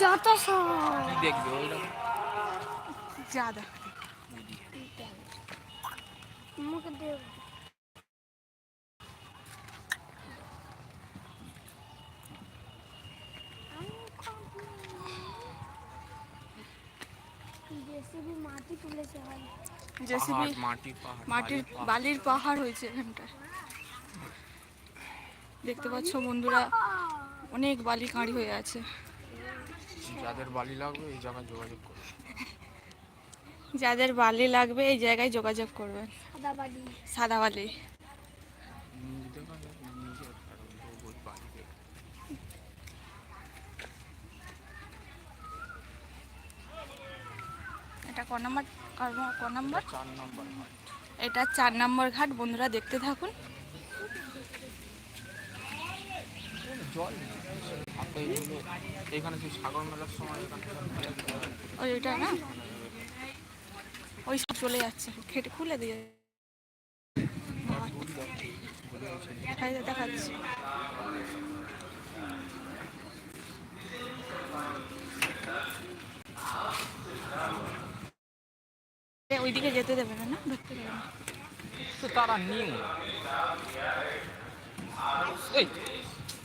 যত সব। কি দেখবে ওইটা জাদা মুখে দেব জেসিবি মাটি তুলেছে ভাই। জেসিবি মাটি পাহাড় মাটির বালির পাহাড় হয়েছে এখানটা দেখতে পাচ্ছ বন্ধুরা অনেক বালি কাঁড়ি হয়ে আছে। যাদের বালি লাগবে এই জায়গায় যোগাযোগ করবে যাদের বালি লাগবে এই জায়গায় যোগাযোগ করবেন। সাদা বালি। ক নম্বর? ক নম্বর। এটা চার নম্বর ঘাট। বন্ধুরা দেখতে থাকুন। জল? এখানে সেই সাগর মেলার সময় ওই ওইটা না? ওই সব চলে যাচ্ছে। খেটে খুলে দিয়ে দেখাচ্ছি। ওইদিকে যেতে দেবে না না? দেবে না। তো তারা এই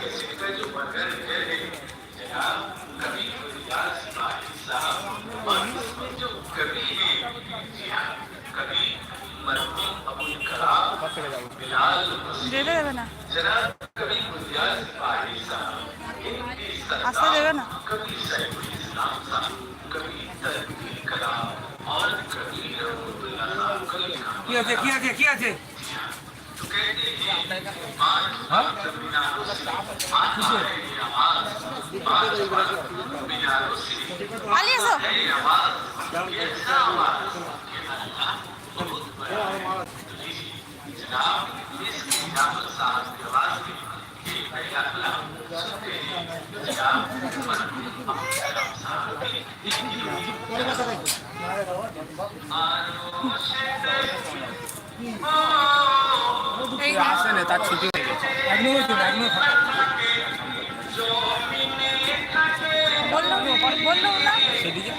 পুরি দিচ্ছিস কেন আচ্ছা তো। হ্যাঁ কোথা থেকে যাব যেতে দেবে না আসতে দেবে না কি আছে কি আছে কি আছে পালিয়ে এসো এই আসে না তার ছুটি হয়ে গেছে। একদম চলে একদম বললাম বললাম না সেদিকে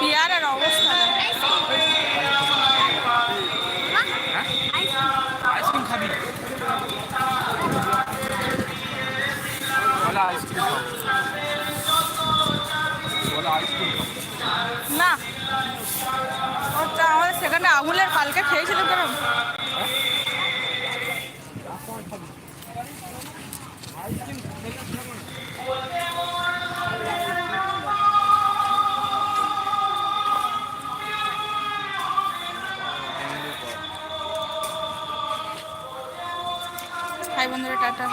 পিয়ারের অবস্থা। আইসক্রিম খাবি? বলে আইসক্রিম। না। ওটা আমাদের সেখানে আমুলের পালকে খেয়েছিল কেন? হাই বন্ধুরা টাটা।